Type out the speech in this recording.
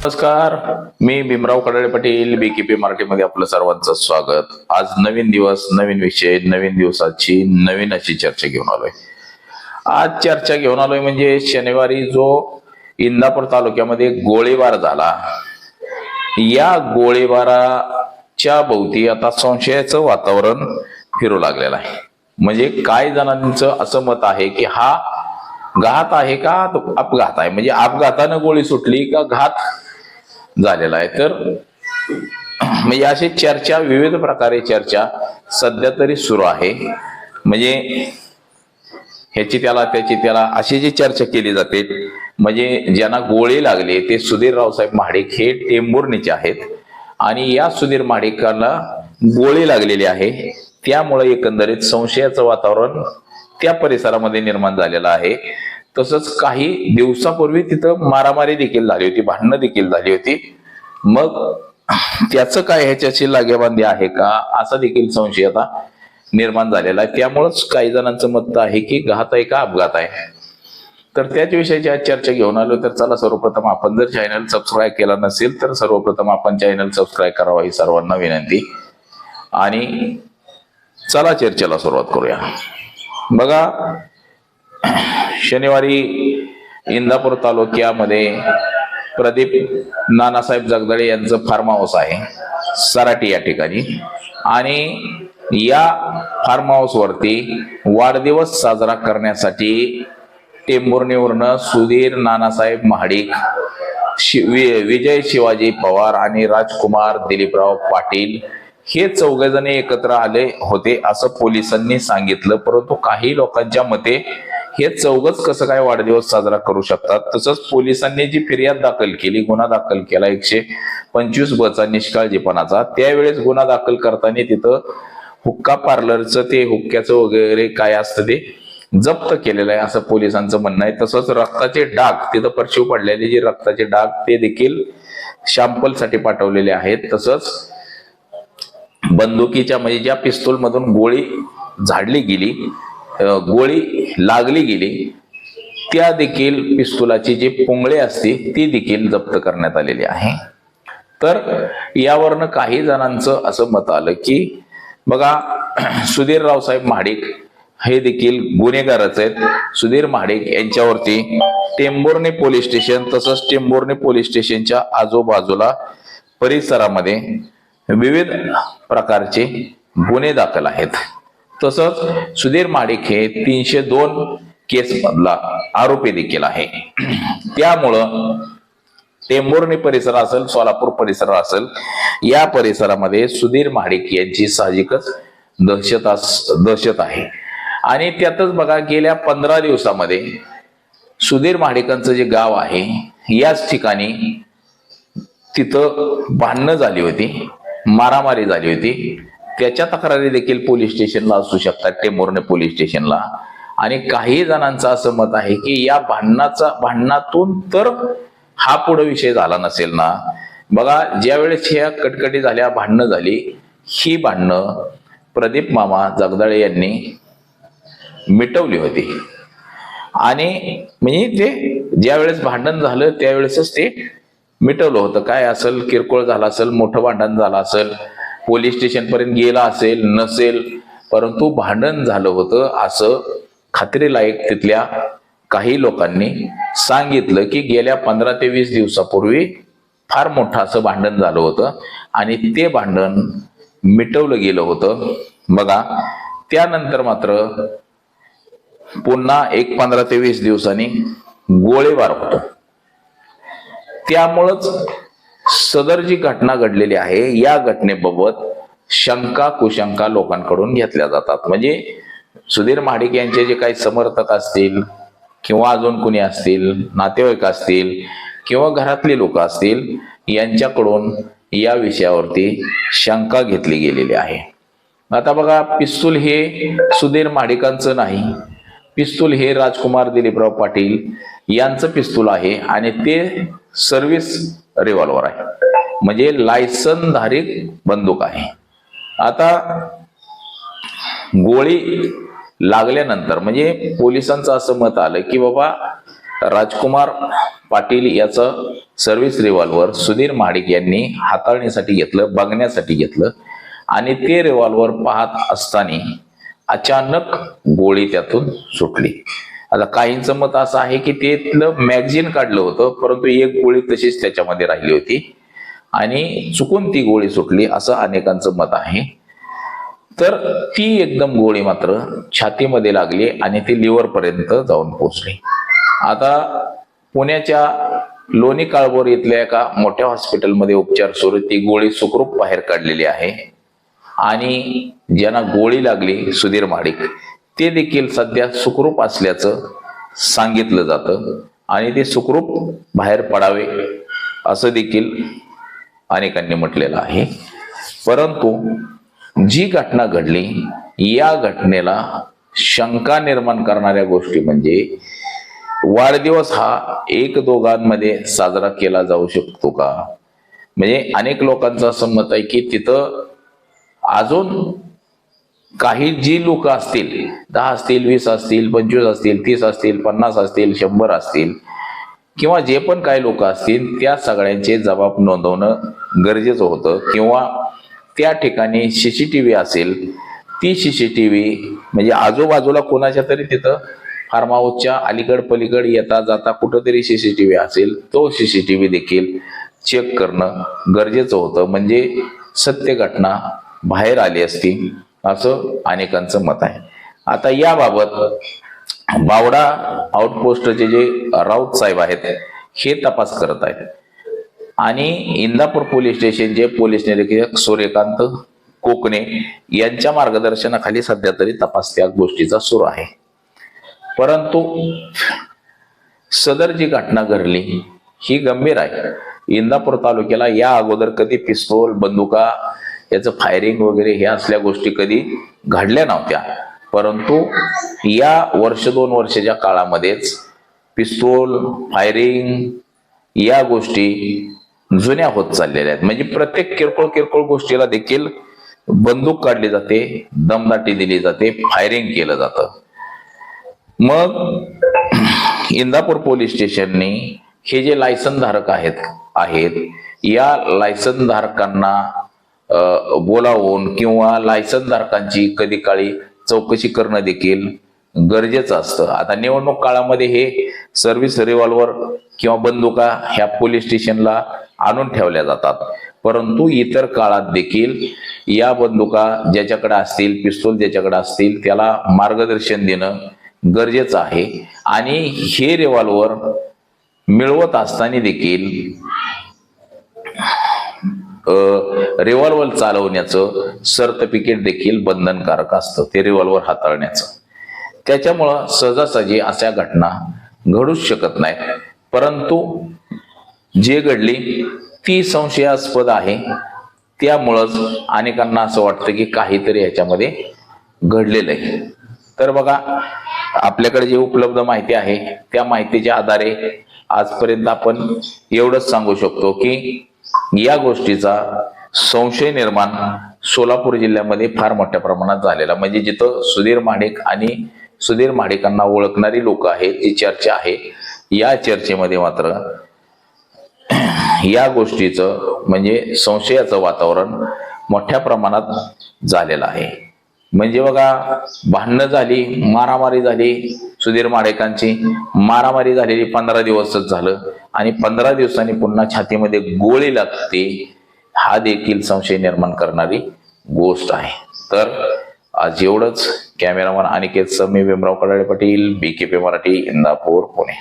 नमस्कार. मी भीमराव कडाळे पाटील बीकेपी मराठीमध्ये आपलं सर्वांचं स्वागत. आज नवीन दिवस नवीन विषय नवीन दिवसाची नवीन अशी चर्चा घेऊन आलोय. आज चर्चा घेऊन आलोय म्हणजे शनिवारी जो इंदापूर तालुक्यामध्ये गोळीबार झाला या गोळीबाराच्या भोवती आता संशयाचं वातावरण फिरू लागलेलं आहे. म्हणजे काही जणांचं असं मत आहे की हा घात आहे का अपघात आहे? म्हणजे अपघातानं गोळी सुटली का घात झालेला आहे. तर म्हणजे अशी चर्चा विविध प्रकारे चर्चा सध्या तरी सुरू आहे. म्हणजे ह्याची त्याला त्याची त्याला अशी जी चर्चा केली जाते म्हणजे ज्यांना गोळी लागली ते सुधीर रावसाहेब महाडिक हे टेंबुर्णीचे आहेत. आणि या सुधीर महाडिकांना गोळी लागलेली आहे. त्यामुळे एकंदरीत संशयाचं वातावरण त्या परिसरामध्ये निर्माण झालेलं आहे. तसंच काही दिवसापूर्वी तिथं मारामारी देखील झाली होती भांडणं देखील झाली होती. मग त्याचं काय ह्याच्याशी लागेबांधी आहे का? असा देखील संशय आता निर्माण झालेला आहे. त्यामुळंच काही जणांचं मत आहे की घात आहे का अपघात आहे? तर त्याच विषयाची आज चर्चा घेऊन आलो तर चला सर्वप्रथम आपण. जर चॅनल सबस्क्राईब केला नसेल तर सर्वप्रथम आपण चॅनल सबस्क्राईब करावा ही सर्वांना विनंती. आणि चला चर्चेला सुरुवात करूया. बघा शनिवारी इंदापूर तालुक्यामध्ये प्रदीप नानासाहेब जगदळे यांचं फार्म हाऊस आहे सराटी या ठिकाणी. आणि या फार्म हाऊस वरती वाढदिवस साजरा करण्यासाठी टेंभुर्णीवरनं सुधीर नानासाहेब महाडिक शि वि- विजय शिवाजी पवार आणि राजकुमार दिलीपराव पाटील हे चौघजण एकत्र आले होते असं पोलिसांनी सांगितलं परंतु काही लोकांच्या मते हे चौघच कसं काय वाढदिवस साजरा करू शकतात? तसंच पोलिसांनी जी फिर्याद दाखल केली गुन्हा दाखल केला एकशे पंचवीस बचा निष्काळजीपणाचा त्यावेळेस गुन्हा दाखल करताना तिथं हुक्का पार्लरचं ते हुक्क्याचं वगैरे काय असतं ते जप्त केलेलं आहे असं पोलिसांचं म्हणणं आहे. तसंच रक्ताचे डाग तिथं परशिव पडलेले जे रक्ताचे डाग ते देखील शॅम्पलसाठी पाठवलेले आहेत. तसंच बंदुकीच्या म्हणजे ज्या पिस्तूल मधून गोळी झाडली गेली गोळी लागली गेली त्या देखील पिस्तुलाची जी पुंगळे असते ती देखील जप्त करण्यात आलेली आहे. तर यावरनं काही जणांचं असं मत आलं की बघा सुधीर रावसाहेब महाडिक हे देखील गुन्हेगारच आहेत. सुधीर महाडिक यांच्यावरती टेंबोर्ने पोलीस स्टेशन तसंच टेंबोर्ने पोलीस स्टेशनच्या आजूबाजूला परिसरामध्ये विविध प्रकारचे गुन्हे दाखल आहेत. तसंच सुधीर माडिक हे तीनशे दोन केस मधला आरोपी देखील आहे. त्यामुळं टेंभुर्णी परिसर असेल सोलापूर परिसर असेल या परिसरामध्ये सुधीर महाडिक यांची साहजिकच दहशत अस- दहशत आहे. आणि त्यातच बघा गेल्या पंधरा दिवसामध्ये सुधीर महाडिकांचं जे गाव आहे याच ठिकाणी तिथं भांडणं झाली होती मारामारी झाली होती. त्याच्या तक्रारी देखील पोलीस स्टेशनला असू शकतात टेंभुर्णी पोलीस स्टेशनला. आणि काही जणांचं असं मत आहे की या भांडणाचा भांडणातून तर हा पुढे विषय झाला नसेल ना. बघा ज्या वेळेस ह्या कटकटी झाल्या भांडणं झाली ही भांडणं प्रदीप मामा जगदाळे यांनी मिटवली होती. आणि म्हणजे ते ज्या वेळेस भांडण झालं त्यावेळेसच ते मिटवलं होतं. काय असेल किरकोळ झाला असेल मोठं भांडण झालं असेल पोलीस स्टेशन पर्यंत गेला असेल नसेल परंतु भांडण झालं होतं असं खात्रीलायक तिथल्या काही लोकांनी सांगितलं की गेल्या पंधरा ते वीस दिवसापूर्वी फार मोठं असं भांडण झालं होतं आणि ते भांडण मिटवलं गेलं होतं. बघा त्यानंतर मात्र पुन्हा एक पंधरा ते वीस दिवसांनी गोळीबार होतो. त्यामुळंच सदर जी घटना घडलेली आहे या घटनेबाबत शंका कुशंका लोकांकडून घेतल्या जातात. म्हणजे सुधीर महाडिक यांचे जे काही समर्थक असतील किंवा अजून कुणी असतील नातेवाईक असतील किंवा घरातली लोक असतील यांच्याकडून या विषयावरती शंका घेतली गेलेली आहे. आता बघा पिस्तूल हे सुधीर महाडिकांचं नाही. पिस्तूल हे राजकुमार दिलीपराव पाटील यांचं पिस्तूल आहे आणि ते सर्व्हिस रिव्हॉल्वर आहे. म्हणजे लायसन धारित बंदूक आहे. आता गोळी लागल्यानंतर म्हणजे पोलिसांचं असं मत आलं की बाबा राजकुमार पाटील याचं सर्व्हिस रिव्हॉल्वर सुधीर महाडिक यांनी हाताळणीसाठी घेतलं बघण्यासाठी घेतलं आणि ते रिव्हॉल्वर पाहत असताना अचानक गोळी त्यातून सुटली. आता काहींचं मत असं आहे की तेथलं मॅगझिन काढलं होतं परंतु एक गोळी तशीच त्याच्यामध्ये राहिली होती. आणि चुकून ती गोळी सुटली असं अनेकांचं मत आहे. तर ती एकदम गोळी मात्र छातीमध्ये लागली आणि ती लिव्हर पर्यंत जाऊन पोहोचली आता पुण्याच्या लोणी काळभोर इथल्या एका मोठ्या हॉस्पिटलमध्ये उपचार सुरू ती गोळी सुखरूप बाहेर काढलेली आहे. आणि ज्यांना गोळी लागली सुधीर माडिक ते देखील सध्या सुखरूप असल्याचं सांगितलं जातं. आणि ते सुखरूप बाहेर पडावे असं देखील अनेकांनी म्हटलेलं आहे. परंतु जी घटना घडली या घटनेला शंका निर्माण करणाऱ्या गोष्टी म्हणजे वाढदिवस हा एक दोघांमध्ये साजरा केला जाऊ शकतो का? म्हणजे अनेक लोकांचं असं मत आहे की तिथं अजून काही जी लोक असतील दहा असतील वीस असतील पंचवीस असतील तीस असतील पन्नास असतील शंभर असतील किंवा जे पण काही लोक असतील त्या सगळ्यांचे जबाब नोंदवणं गरजेचं होतं. किंवा त्या ठिकाणी सीसीटीव्ही असेल ती सीसीटीव्ही म्हणजे आजूबाजूला कोणाच्या तरी तिथं फार्म हाऊसच्या अलीकड पलीकड येता जाता कुठंतरी सीसीटीव्ही असेल तो सीसीटीव्ही देखील चेक करणं गरजेचं होतं. म्हणजे सत्य घटना बाहेर आली असती असं अनेकांचं मत आहे. आता याबाबत बावडा आउटपोस्टचे जे राऊत साहेब आहेत हे तपास करत आहेत. आणि इंदापूर पोलीस स्टेशनचे पोलीस निरीक्षक सूर्यकांत कोकणे यांच्या मार्गदर्शनाखाली सध्या तरी तपास त्या गोष्टीचा सुरू आहे. परंतु सदर जी घटना घडली ही गंभीर आहे. इंदापूर तालुक्याला या अगोदर कधी पिस्तोल बंदुका याचं फायरिंग वगैरे ह्या असल्या गोष्टी कधी घडल्या नव्हत्या. परंतु या वर्ष दोन वर्षाच्या काळामध्येच पिस्तोल फायरिंग या गोष्टी जुन्या होत चाललेल्या आहेत. म्हणजे प्रत्येक किरकोळ किरकोळ गोष्टीला देखील बंदूक काढली जाते दमदाटी दिली जाते फायरिंग केलं जातं. मग इंदापूर पोलीस स्टेशननी हे जे लायसन धारक आहेत आहेत या लायसन धारकांना बोलावून किंवा लायसन धारकांची कधी काळी चौकशी करणं देखील गरजेचं असतं. आता निवडणूक काळामध्ये हे सर्व्हिस रिव्हॉल्वर किंवा बंदुका ह्या पोलीस स्टेशनला आणून ठेवल्या जातात. परंतु इतर काळात देखील या बंदुका ज्याच्याकडे असतील पिस्तूल ज्याच्याकडे असतील त्याला मार्गदर्शन देणं गरजेचं आहे. आणि हे रिव्हॉल्वर मिळवत असताना देखील रिव्हॉल्वर चालवण्याचं सर्टिफिकेट देखील बंधनकारक असतं ते रिव्हॉल्वर हाताळण्याचं. त्याच्यामुळं सहजासहजी अशा घटना घडूच शकत नाहीत. परंतु जे घडली ती संशयास्पद आहे. त्यामुळंच अनेकांना असं वाटतं की काहीतरी याच्यामध्ये घडलेलं आहे. तर बघा आपल्याकडे जी उपलब्ध माहिती आहे त्या माहितीच्या आधारे आजपर्यंत आपण एवढंच सांगू शकतो की या गोष्टीचा संशय निर्माण सोलापूर जिल्ह्यामध्ये फार मोठ्या प्रमाणात झालेला. म्हणजे जिथं सुधीर महाडिक आणि सुधीर महाडिकांना ओळखणारी लोक आहेत जी चर्चा आहे या चर्चेमध्ये मात्र या गोष्टीचं म्हणजे संशयाचं वातावरण मोठ्या प्रमाणात झालेलं आहे. म्हणजे बघा भांडणं झाली मारामारी झाली सुधीर माडेकांची मारामारी झालेली पंधरा दिवसच झालं आणि पंधरा दिवसांनी पुन्हा छातीमध्ये गोळी लागते हा देखील संशय निर्माण करणारी गोष्ट आहे. तर आज एवढंच. Cameraman Aniket Sami Bhimrao Kadale Patil B K P Marathi Indapur Pune.